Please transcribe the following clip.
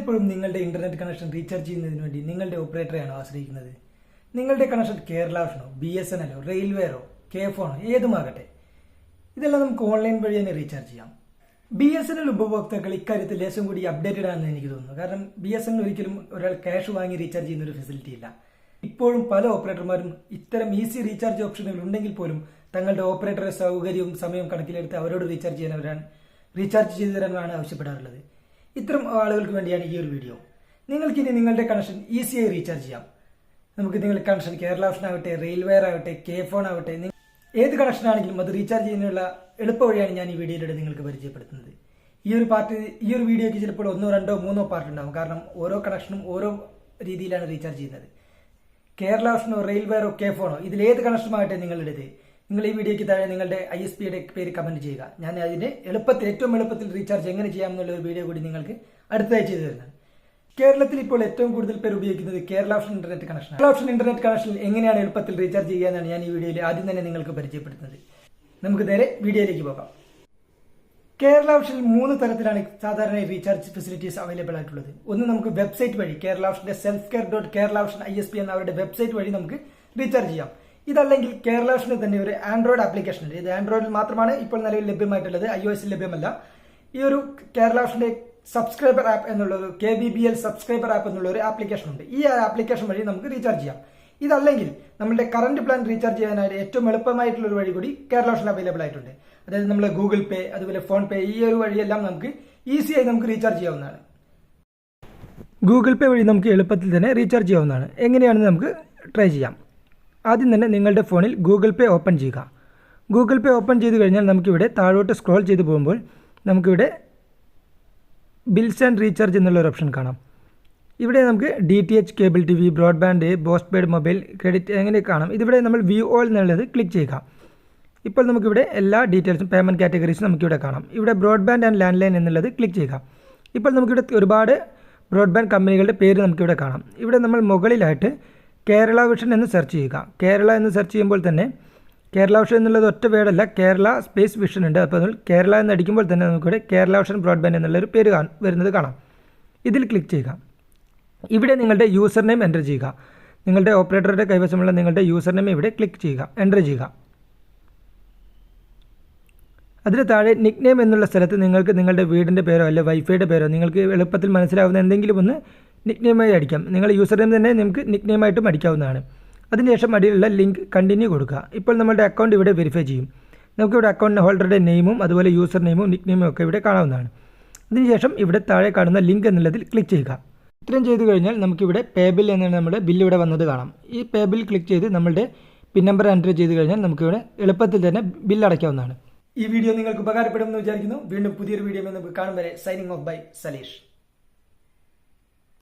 ഇപ്പോഴും നിങ്ങളുടെ internet connection recharge ചെയ്യുന്നതിന് വേണ്ടി നിങ്ങളുടെ ഓപ്പറേറ്ററെയാണോ ആശ്രയിക്കുന്നത്? നിങ്ങളുടെ കണക്ഷൻ കേരള ഓഷനോ ബി എസ് എൻ എല്ലോ റെയിൽവേറോ കെ ഏതുമാകട്ടെ? ഇതെല്ലാം നമുക്ക് ഓൺലൈൻ വഴി തന്നെ റീചാർജ് ചെയ്യാം. ബി എസ് എൻ എൽ ഉപഭോക്താക്കൾ ഇക്കാര്യത്തിൽ ലേശം കൂടി അപ്ഡേറ്റഡ് ആണെന്ന് എനിക്ക് തോന്നുന്നു. കാരണം ബി എസ് എൻ ഒരിക്കലും ഒരാൾ ക്യാഷ് വാങ്ങി റീചാർജ് ചെയ്യുന്ന ഒരു ഫെസിലിറ്റി ഇല്ല. ഇപ്പോഴും പല ഓപ്പറേറ്റർമാരും ഇത്തരം ഈസി റീചാർജ് ഓപ്ഷനുകൾ ഉണ്ടെങ്കിൽ പോലും തങ്ങളുടെ ഓപ്പറേറ്ററെ സൗകര്യവും സമയവും കണക്കിലെടുത്ത് അവരോട് റീചാർജ് ചെയ്യാൻ റീചാർജ് ചെയ്തു തരാനാണ് ആവശ്യപ്പെടാറുള്ളത്. ഇത്തരം ആളുകൾക്ക് വേണ്ടിയാണ് ഈ ഒരു വീഡിയോ നിങ്ങൾക്കിനി നിങ്ങളുടെ കണക്ഷൻ ഈസിയായി റീചാർജ് ചെയ്യാം. നമുക്ക് നിങ്ങളുടെ കണക്ഷൻ കേരള ഓപ്ഷൻ ആവട്ടെ റെയിൽവെയർ ആവട്ടെ കെ ഫോൺ ആവട്ടെ ഏത് കണക്ഷൻ ആണെങ്കിലും അത് റീചാർജ് ചെയ്യുന്നതിനുള്ള എളുപ്പ വഴിയാണ് ഞാൻ ഈ വീഡിയോയിലൂടെ നിങ്ങൾക്ക് പരിചയപ്പെടുത്തുന്നത്. ഈ ഒരു പാർട്ട് ഈ ഒരു വീഡിയോയ്ക്ക് ചിലപ്പോൾ ഒന്നോ രണ്ടോ മൂന്നോ പാർട്ട് ഉണ്ടാകും കാരണം ഓരോ കണക്ഷനും ഓരോ രീതിയിലാണ് റീചാർജ് ചെയ്യുന്നത്. കേരള ഓപ്ഷനോ റെയിൽവെയറോ കെ ഫോണോ ഇതിൽ ഏത് കണക്ഷനുമാകട്ടെ നിങ്ങളുടേത് നിങ്ങൾ ഈ വീഡിയോയ്ക്ക് താഴെ നിങ്ങളുടെ ഐ എസ് പിയുടെ പേര് കമന്റ് ചെയ്യുക. ഞാൻ അതിന് എളുപ്പത്തിൽ ഏറ്റവും എളുപ്പത്തിൽ റീചാർജ് എങ്ങനെ ചെയ്യാമെന്നുള്ള ഒരു വീഡിയോ കൂടി നിങ്ങൾക്ക് അടുത്തതായി ചെയ്തു തരുന്നത് കേരളത്തിൽ ഇപ്പോൾ ഏറ്റവും കൂടുതൽ പേർ ഉപയോഗിക്കുന്നത് Kerala option internet connection Kerala option internet connection എങ്ങനെയാണ് എളുപ്പത്തിൽ റീചാർജ് ചെയ്യുക എന്നാണ് ഞാൻ ഈ വീഡിയോയിൽ ആദ്യം തന്നെ നിങ്ങൾക്ക് പരിചയപ്പെടുത്തുന്നത്. നമുക്ക് നേരെ വീഡിയോയിലേക്ക് പോകാം. കേരള ഓപ്ഷനിൽ മൂന്ന് തരത്തിലാണ് സാധാരണ റീചാർജ് ഫെസിലിറ്റീസ് അവൈലബിൾ ആയിട്ടുള്ളത്. ഒന്ന് നമുക്ക് വെബ്സൈറ്റ് വഴി Kerala ഓപ്ഷന്റെ self care dot Kerala option I S P എന്ന അവരുടെ വെബ്സൈറ്റ് വഴി നമുക്ക് റീചാർജ് ചെയ്യാം. ഇതല്ലെങ്കിൽ കേരള തന്നെ ഒരു ആൻഡ്രോയിഡ് ആപ്ലിക്കേഷൻ ഉണ്ട്. ഇത് ആൻഡ്രോയിഡിൽ മാത്രമാണ് ഇപ്പോൾ നിലവിൽ ലഭ്യമായിട്ടുള്ളത്. ഐ ഒ എസിൽ ലഭ്യമല്ല. ഈ ഒരു കേരളാസിന്റെ സബ്സ്ക്രൈബർ ആപ്പ് എന്നുള്ള ഒരു K B B L subscriber app എന്നുള്ള ഒരു ആപ്ലിക്കേഷൻ ഉണ്ട്. ഈ ആപ്ലിക്കേഷൻ വഴി നമുക്ക് റീചാർജ് ചെയ്യാം. ഇതല്ലെങ്കിൽ നമ്മുടെ കറണ്ട് പ്ലാൻ റീചാർജ് ചെയ്യാനായിട്ട് ഏറ്റവും എളുപ്പമായിട്ടുള്ള ഒരു വഴി കൂടി കേരള ഓപ്ഷൻ അവൈലബിൾ ആയിട്ടുണ്ട്. അതായത് നമ്മൾ ഗൂഗിൾ പേ അതുപോലെ ഫോൺ പേ ഈ ഒരു വഴിയെല്ലാം നമുക്ക് ഈസിയായി നമുക്ക് റീചാർജ് ചെയ്യാവുന്നതാണ്. ഗൂഗിൾ പേ വഴി നമുക്ക് എളുപ്പത്തിൽ തന്നെ റീചാർജ് ചെയ്യാവുന്നതാണ്. എങ്ങനെയാണെന്ന് നമുക്ക് ട്രൈ ചെയ്യാം. ആദ്യം തന്നെ നിങ്ങളുടെ ഫോണിൽ ഗൂഗിൾ പേ ഓപ്പൺ ചെയ്യുക. ഗൂഗിൾ പേ ഓപ്പൺ ചെയ്ത് കഴിഞ്ഞാൽ നമുക്കിവിടെ താഴോട്ട് സ്ക്രോൾ ചെയ്ത് പോകുമ്പോൾ നമുക്കിവിടെ ബിൽസ് ആൻഡ് റീചാർജ് എന്നുള്ള ഒരു ഓപ്ഷൻ കാണാം. ഇവിടെ നമുക്ക് D T H cable T V broadband postpaid mobile credit അങ്ങനെ കാണാം? ഇതിവിടെ നമ്മൾ വ്യൂ ഓൾ എന്നുള്ളത് ക്ലിക്ക് ചെയ്യുക. ഇപ്പോൾ നമുക്കിവിടെ എല്ലാ ഡീറ്റെയിൽസും പേയ്മെന്റ് കാറ്റഗറീസും നമുക്കിവിടെ കാണാം. ഇവിടെ ബ്രോഡ്ബാൻഡ് ആൻഡ് ലാൻഡ് ലൈൻ എന്നുള്ളത് ക്ലിക്ക് ചെയ്യുക. ഇപ്പോൾ നമുക്കിവിടെ ഒരുപാട് ബ്രോഡ്ബാൻഡ് കമ്പനികളുടെ പേര് നമുക്കിവിടെ കാണാം. ഇവിടെ നമ്മൾ മുകളിലായിട്ട് കേരള വിഷൻ എന്ന് സെർച്ച് ചെയ്യുക. കേരള എന്ന് സെർച്ച് ചെയ്യുമ്പോൾ തന്നെ കേരള വിഷൻ എന്നുള്ളത് ഒറ്റ വേർഡല്ല കേരള സ്പേസ് വിഷൻ ഉണ്ട്. അപ്പോൾ അതിൽ കേരള എന്ന് അടിക്കുമ്പോൾ തന്നെ നമുക്കിവിടെ കേരള വിഷൻ ബ്രോഡ്ബാൻഡ് എന്നുള്ളൊരു പേര് വരുന്നത് കാണാം. ഇതിൽ ക്ലിക്ക് ചെയ്യുക. ഇവിടെ നിങ്ങളുടെ യൂസർ നെയിം എന്റർ ചെയ്യുക. നിങ്ങളുടെ ഓപ്പറേറ്ററുടെ കൈവശമുള്ള നിങ്ങളുടെ യൂസർ നെയിം ഇവിടെ ക്ലിക്ക് ചെയ്യുക. എന്റർ ചെയ്യുക. അതിന് താഴെ നിക് എന്നുള്ള സ്ഥലത്ത് നിങ്ങൾക്ക് നിങ്ങളുടെ വീടിന്റെ പേരോ അല്ലെങ്കിൽ വൈഫൈയുടെ പേരോ നിങ്ങൾക്ക് എളുപ്പത്തിൽ മനസ്സിലാവുന്ന എന്തെങ്കിലും ഒന്ന് നിക് നെയിമായി അടിക്കാം. നിങ്ങൾ യൂസർ നെയിം തന്നെ നിങ്ങൾക്ക് നിക് നെയിമായിട്ടും അടിക്കാവുന്നതാണ്. അതിനുശേഷം അടിയിലുള്ള ലിങ്ക് കണ്ടിന്യൂ കൊടുക്കുക. ഇപ്പോൾ നമ്മുടെ അക്കൗണ്ട് ഇവിടെ വെരിഫൈ ചെയ്യും. നമുക്കിവിടെ അക്കൗണ്ട് ഹോൾഡറുടെ നെയിമും അതുപോലെ യൂസർ നെയിമും നിക് നെയിമും ഒക്കെ ഇവിടെ കാണാവുന്നതാണ്. അതിനുശേഷം ഇവിടെ താഴെ കാണുന്ന ലിങ്ക് എന്നുള്ളതിൽ ക്ലിക്ക് ചെയ്യുക. ഇത്രയും ചെയ്തു കഴിഞ്ഞാൽ നമുക്കിവിടെ പേബിൽ എന്നാണ് നമ്മുടെ ബില്ല് ഇവിടെ വന്നത് കാണാം. ഈ പേബിൽ ക്ലിക്ക് ചെയ്ത് നമ്മളുടെ പിൻ നമ്പർ എന്റർ ചെയ്ത് കഴിഞ്ഞാൽ നമുക്കിവിടെ എളുപ്പത്തിൽ തന്നെ ബില്ല് അടയ്ക്കാവുന്നതാണ്. ഈ വീഡിയോ നിങ്ങൾക്ക് ഉപകാരപ്പെടുമെന്ന് വിചാരിക്കുന്നു. വീണ്ടും പുതിയൊരു വീഡിയോ നമുക്ക് കാണും വരെ. Signing off by Saleesh